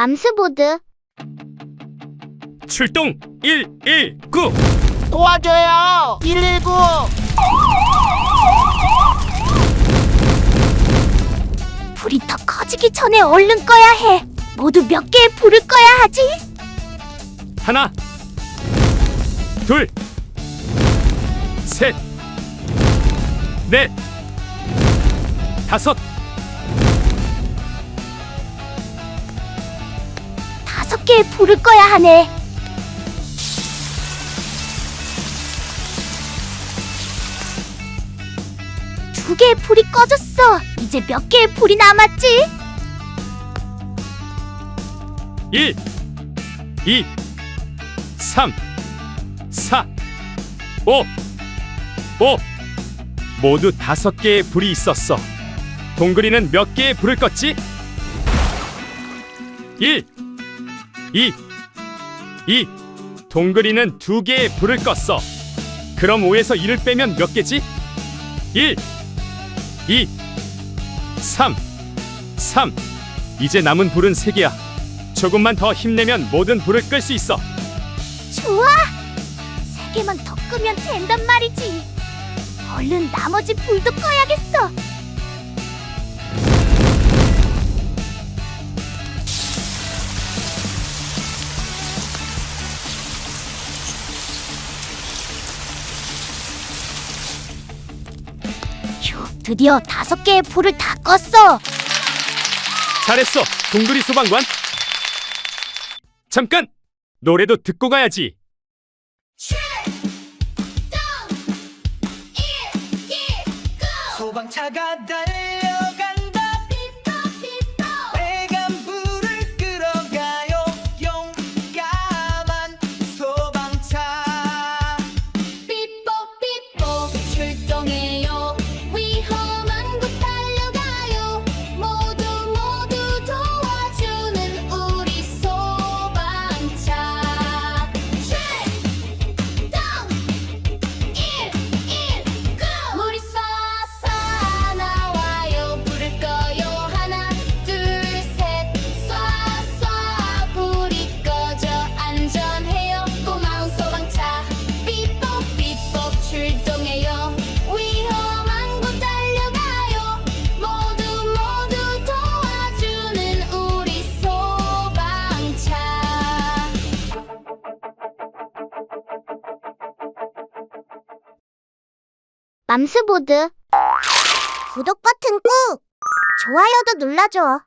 맘스보드. 출동 119 도와줘요 119 불이 더 커지기 전에 얼른 꺼야 해. 모두 몇 개의 불을 꺼야 하지? 하나 둘 셋, 넷, 다섯, 개의 불을 꺼야 하네. 두 개의 불이 꺼졌어. 이제 몇 개의 불이 남았지? 1, 2, 3, 4, 5, 5 모두 다섯 개의 불이 있었어. 동그리는 몇 개의 불을 껐지? 1, 2, 2 동그리는 두 개의 불을 껐어. 그럼 5에서 1을 빼면 몇 개지? 1, 2, 3, 3 이제 남은 불은 세 개야. 조금만 더 힘내면 모든 불을 끌 수 있어. 좋아. 세 개만 더 끄면 된단 말이지. 얼른 나머지 불도 꺼야겠어. 드디어 다섯 개의 불을 다 껐어. 잘했어, 동그리 소방관. 잠깐! 노래도 듣고 가야지. 소방차가 달려간다 맘스보드. 구독 버튼 꾹. 좋아요도 눌러줘.